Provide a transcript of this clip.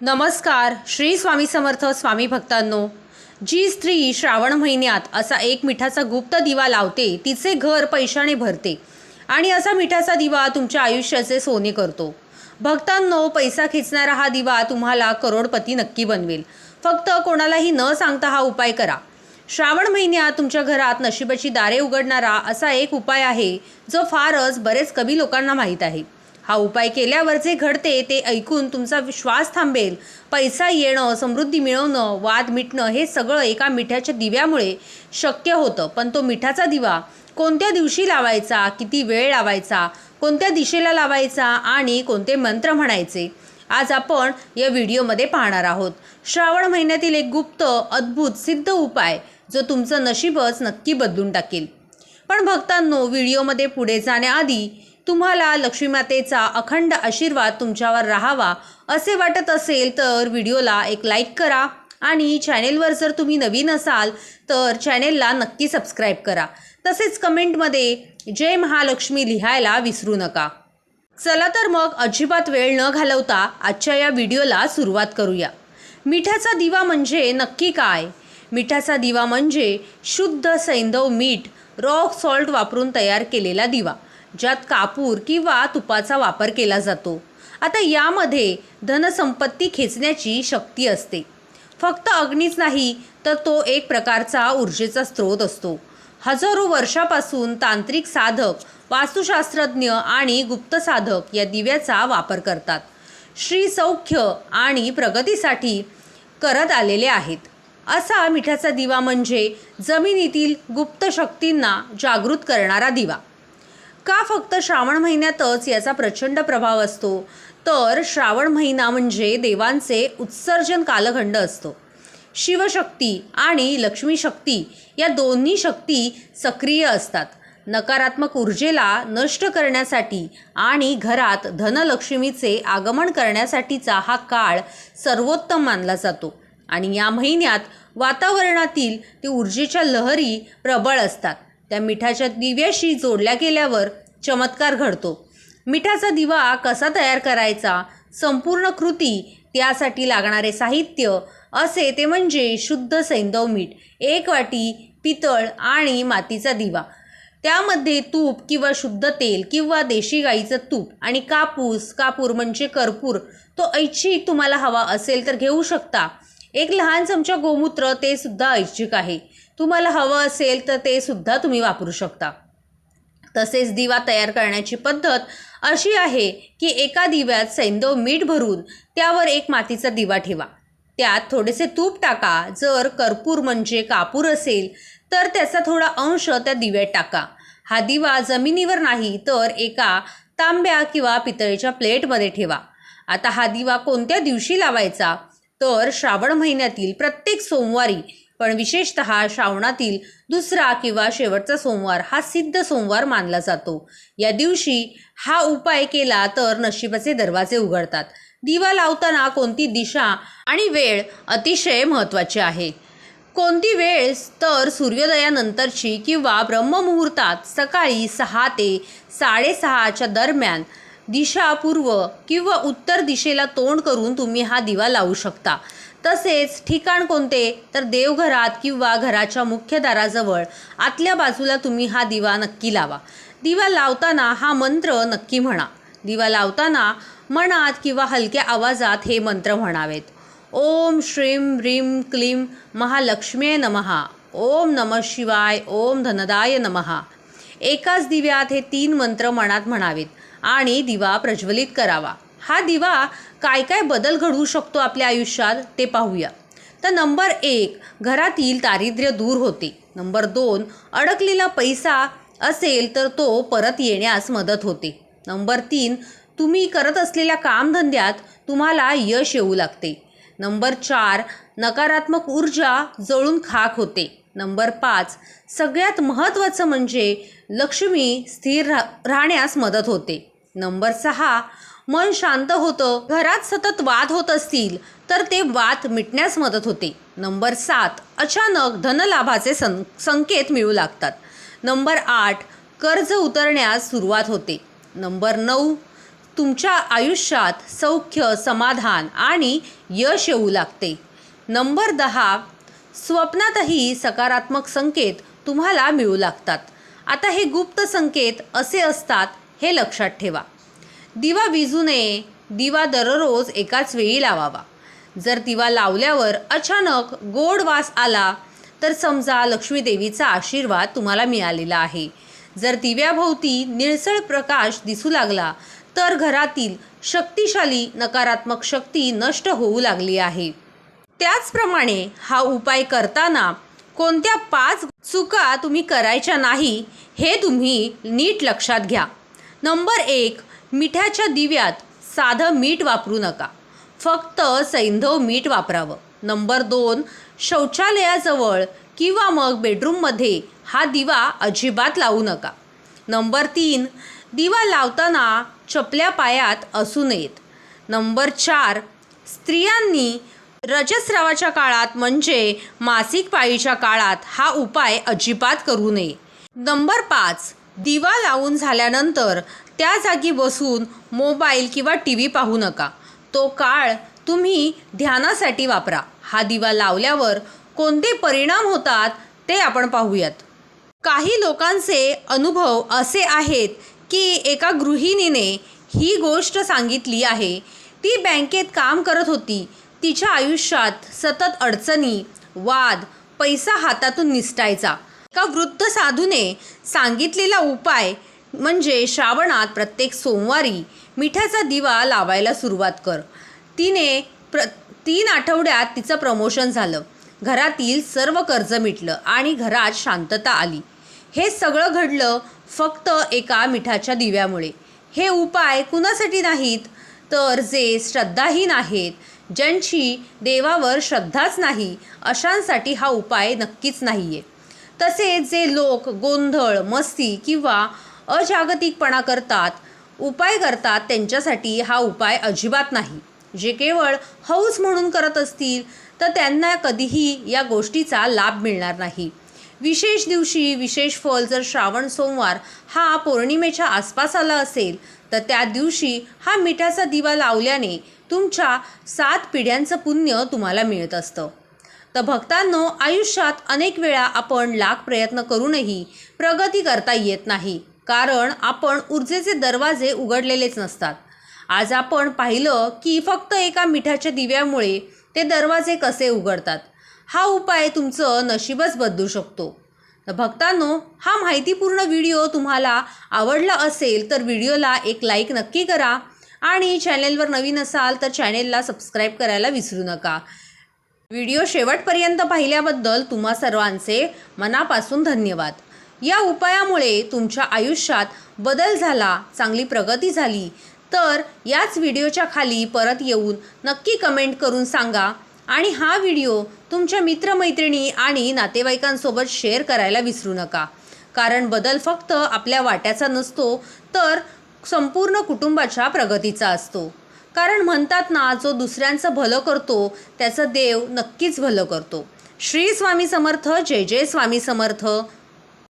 नमस्कार श्री स्वामी समर्थ स्वामी भक्तांनो. जी स्त्री श्रावण महिन्यात असा एक मिठाचा गुप्त दिवा लावते तिचे घर पैशाने भरते आणि असा मिठाचा दिवा तुमच्या आयुष्याचे सोने करतो. भक्तांनो पैसा खेचणारा हा दिवा तुम्हाला करोडपती नक्की बनवेल. फक्त कोणालाही न सांगता हा उपाय करा. श्रावण महिन्यात तुमच्या घरात नशिबाची दारे उघडणारा असा एक उपाय आहे जो फारच बरेच कमी लोकांना माहीत आहे. हा उपाय केल्यावर जे घडते ते ऐकून तुमचा श्वास थांबेल. पैसा येणं समृद्धी मिळवणं वाद मिटणं हे सगळं एका मिठाच्या दिव्यामुळे शक्य होतं. पण तो मिठाचा दिवा कोणत्या दिवशी लावायचा किती वेळ लावायचा कोणत्या दिशेला लावायचा आणि कोणते मंत्र म्हणायचे? आज आपण या व्हिडिओमध्ये पाहणार आहोत. श्रावण महिन्यातील एक गुप्त अद्भुत सिद्ध उपाय जो तुमचं नशीबच नक्की बदलून टाकेल. पण भक्तांनो व्हिडिओमध्ये पुढे जाण्याआधी तुम्हाला लक्ष्मीमातेचा अखंड आशीर्वाद तुमच्यावर राहावा असे वाटत असेल तर व्हिडिओला एक लाईक करा आणि चॅनेलवर जर तुम्ही नवीन असाल तर चॅनेलला नक्की सबस्क्राईब करा. तसेच कमेंटमध्ये जय महालक्ष्मी लिहायला विसरू नका. चला तर मग अजिबात वेळ न घालवता आजच्या या व्हिडिओला सुरुवात करूया. मिठाचा दिवा म्हणजे नक्की काय? मिठाचा दिवा म्हणजे शुद्ध सैंधव मीठ रॉक सॉल्ट वापरून तयार केलेला दिवा. ज्यात कापूर किंवा तुपाचा वापर केला जातो. आता यामध्ये धनसंपत्ती खेचण्याची शक्ती असते. फक्त अग्नीच नाही तर तो एक प्रकारचा ऊर्जेचा स्रोत असतो. हजारो वर्षापासून तांत्रिक साधक वास्तुशास्त्रज्ञ आणि गुप्त साधक या दिव्याचा वापर करतात. श्री सौख्य आणि प्रगतीसाठी करत आलेले आहेत. असा मिठाचा दिवा म्हणजे जमिनीतील गुप्त शक्तींना जागृत करणारा दिवा. का फक्त श्रावण महिन्यातच याचा प्रचंड प्रभाव असतो? तर श्रावण महिना म्हणजे देवांचे उत्सर्जन कालखंड असतो. शिवशक्ती आणि लक्ष्मी शक्ती या दोन्ही शक्ती सक्रिय असतात. नकारात्मक ऊर्जेला नष्ट करण्यासाठी आणि घरात धनलक्ष्मीचे आगमन करण्यासाठीचा हा काळ सर्वोत्तम मानला जातो. आणि या महिन्यात वातावरणातील ते ऊर्जेच्या लहरी प्रबळ असतात. त्या मिठाच्या दिव्याशी जोडल्या गेल्यावर चमत्कार घडतो. मिठाचा दिवा कसा तयार करायचा? संपूर्ण कृती त्यासाठी लागणारे साहित्य असे ते म्हणजे शुद्ध सैंदव मीठ एक वाटी पितळ आणि मातीचा दिवा. त्यामध्ये तूप किंवा शुद्ध तेल किंवा देशी गाईचं तूप आणि कापूस कापूर म्हणजे कर्पूर तो ऐच्छिक तुम्हाला हवा असेल तर घेऊ शकता. एक लहान चमचा गोमूत्र ते सुद्धा ऐच्छिक आहे. तुम्हाला हवं असेल तर ते सुद्धा तुम्ही वापरू शकता. तसेच दिवा तयार करण्याची पद्धत अशी आहे की एका दिव्यात सैंदव मीठ भरून त्यावर एक मातीचा दिवा ठेवा. त्यात थोडेसे तूप टाका. जर कर्पूर म्हणजे कापूर असेल तर त्याचा थोडा अंश त्या दिव्यात टाका. हा दिवा जमिनीवर नाही तर एका तांब्या किंवा पितळेच्या प्लेटमध्ये ठेवा. आता हा दिवा कोणत्या दिवशी लावायचा? तर श्रावण महिन्यातील प्रत्येक सोमवारी पण विशेषत श्रावणातील दुसरा किंवा शेवटचा सोमवार हा सिद्ध सोमवार मानला जातो. या दिवशी हा उपाय केला तर नशिबाचे दरवाजे उघडतात. दिवा लावताना कोणती दिशा आणि वेळ अतिशय महत्त्वाची आहे. कोणती वेळ तर सूर्योदयानंतरची किंवा ब्रह्ममुहूर्तात सकाळी सहा ते साडेसहाच्या दरम्यान दिशा पूर्व किंवा उत्तर दिशेला तोंड करून तुम्ही हा दिवा लावू शकता. तसेच ठिकाण कोणते? तर देवघरात किंवा घराच्या मुख्य दाराजवळ. आतल्या बाजूला तुम्ही हा दिवा नक्की लावा. दिवा लावताना हा मंत्र नक्की म्हणा. दिवा लावताना मनात किंवा हलक्या आवाजात हे मंत्र म्हणावेत. ओम श्रीम ह्रीम क्लीम महालक्ष्मी नमहा ओम नम शिवाय. ओम धनदाय नमहा एकाच दिव्यात हे तीन मंत्र मनात म्हणावेत. आणि दिवा प्रज्वलित करावा. हा दिवा काय काय बदल घडवू शकतो आपल्या आयुष्यात ते पाहूया. तर नंबर एक घरातील दारिद्र्य दूर होते. नंबर दोन अडकलेला पैसा असेल तर तो परत येण्यास मदत होते. नंबर तीन तुम्ही करत असलेल्या कामधंद्यात तुम्हाला यश येऊ लागते. नंबर चार नकारात्मक ऊर्जा जळून खाक होते. नंबर पाच सगळ्यात महत्त्वाचं म्हणजे लक्ष्मी स्थिर रा राहण्यास मदत होते. नंबर सहा मन शांत होतं. घरात सतत वाद होत असतील तर ते वाद मिटण्यास मदत होते. नंबर सात अचानक धनलाभाचे सं संकेत मिळू लागतात. नंबर आठ कर्ज उतरण्यास सुरुवात होते. नंबर नऊ तुमच्या आयुष्यात सौख्य समाधान आणि यश येऊ लागते. नंबर दहा स्वप्नातही सकारात्मक संकेत तुम्हाला मिळू लागतात. आता हे गुप्त संकेत असे असतात हे लक्षात ठेवा. दिवा विजू नये दिवा दररोज एकाच वेळी लावावा. जर दिवा लावल्यावर अचानक गोड वास आला तर समजा लक्ष्मी देवीचा आशीर्वाद तुम्हाला मिळालेला आहे. जर दिव्याभोवती निळसळ प्रकाश दिसू लागला तर घरातील शक्तिशाली नकारात्मक शक्ती नष्ट होऊ लागली आहे. त्याचप्रमाणे हा उपाय करताना कोणत्या पाच चुका तुम्ही करायच्या नाही हे तुम्ही नीट लक्षात घ्या. नंबर एक मिठाच्या दिव्यात साधं मीठ वापरू नका. फक्त सैंधव मीठ वापरावं. नंबर दोन शौचालयाजवळ किंवा मग बेडरूममध्ये हा दिवा अजिबात लावू नका. नंबर तीन दिवा लावताना चपल्या पायात असू नयेत. नंबर चार स्त्रियांनी रजस्रावाच्या काळात म्हणजे मासिक पाळीच्या काळात हा उपाय अजिबात करू नये. नंबर पाच दिवा लावून झाल्यानंतर त्या जागी बसून मोबाईल किंवा टी व्ही पाहू नका. तो काळ तुम्ही ध्यानासाठी वापरा. हा दिवा लावल्यावर कोणते परिणाम होतात ते आपण पाहूयात. काही लोकांचे अनुभव असे आहेत की एका गृहिणीने ही गोष्ट सांगितली आहे. ती बँकेत काम करत होती. तिच्या आयुष्यात सतत अडचणी वाद पैसा हातातून निसटायचा. एका वृद्ध साधूने सांगितलेला उपाय म्हणजे श्रावणात प्रत्येक सोमवारी मिठाचा दिवा लावायला सुरुवात कर. तिने प्र तीन आठवड्यात तिचं प्रमोशन झालं. घरातील सर्व कर्ज मिटलं आणि घरात शांतता आली. हे सगळं घडलं फक्त एका मिठाच्या दिव्यामुळे. हे उपाय कुणासाठी नाहीत? तर जे श्रद्धाहीन आहेत ज्यांची देवावर श्रद्धाच नाही अशांसाठी हा उपाय नक्कीच नाही आहे तसेच जे लोक गोंधळ मस्ती किंवा अजागतिकपणा करतात उपाय करतात त्यांच्यासाठी हा उपाय अजिबात नाही. जे केवळ हौस म्हणून करत असतील तर त्यांना कधीही या गोष्टीचा लाभ मिळणार नाही. विशेष दिवशी विशेष फल जर श्रावण सोमवार हा पौर्णिमेच्या आसपास आला असेल तर त्या दिवशी हा मिठाचा दिवा लावल्याने तुमच्या सात पिढ्यांचं पुण्य तुम्हाला मिळत असतं. तर भक्तांनो आयुष्यात अनेक वेळा आपण लाख प्रयत्न करूनही प्रगती करता येत नाही कारण आपण ऊर्जेचे दरवाजे उघडलेलेच नसतात. आज आपण पाहिलं की फक्त एका मिठाच्या दिव्यामुळे ते दरवाजे कसे उघडतात हा उपाय तुमचं नशीबच बदलू शकतो. तर भक्तांनो हा माहितीपूर्ण व्हिडिओ तुम्हाला आवडला असेल तर व्हिडिओला एक लाईक नक्की करा आणि चॅनेलवर नवीन असाल तर चॅनेलला सबस्क्राईब करायला विसरू नका. व्हिडिओ शेवटपर्यंत पाहिल्याबद्दल तुम्हा सर्वांचे मनापासून धन्यवाद. या उपायामुळे तुमच्या आयुष्यात बदल झाला चांगली प्रगती झाली. तर याच व्हिडिओच्या खाली परत येऊन नक्की कमेंट करून सांगा आणि हा व्हिडिओ तुमच्या मित्रमैत्रिणी आणि नातेवाईकांसोबत शेअर करायला विसरू नका. कारण बदल फक्त आपल्या वाट्याचा नसतो तर संपूर्ण कुटुंबाच्या प्रगतीचा असतो. कारण म्हणतात ना जो दुसऱ्यांचं भलं करतो त्याचं देव नक्कीच भलं करतो. श्री स्वामी समर्थ जय जय स्वामी समर्थ.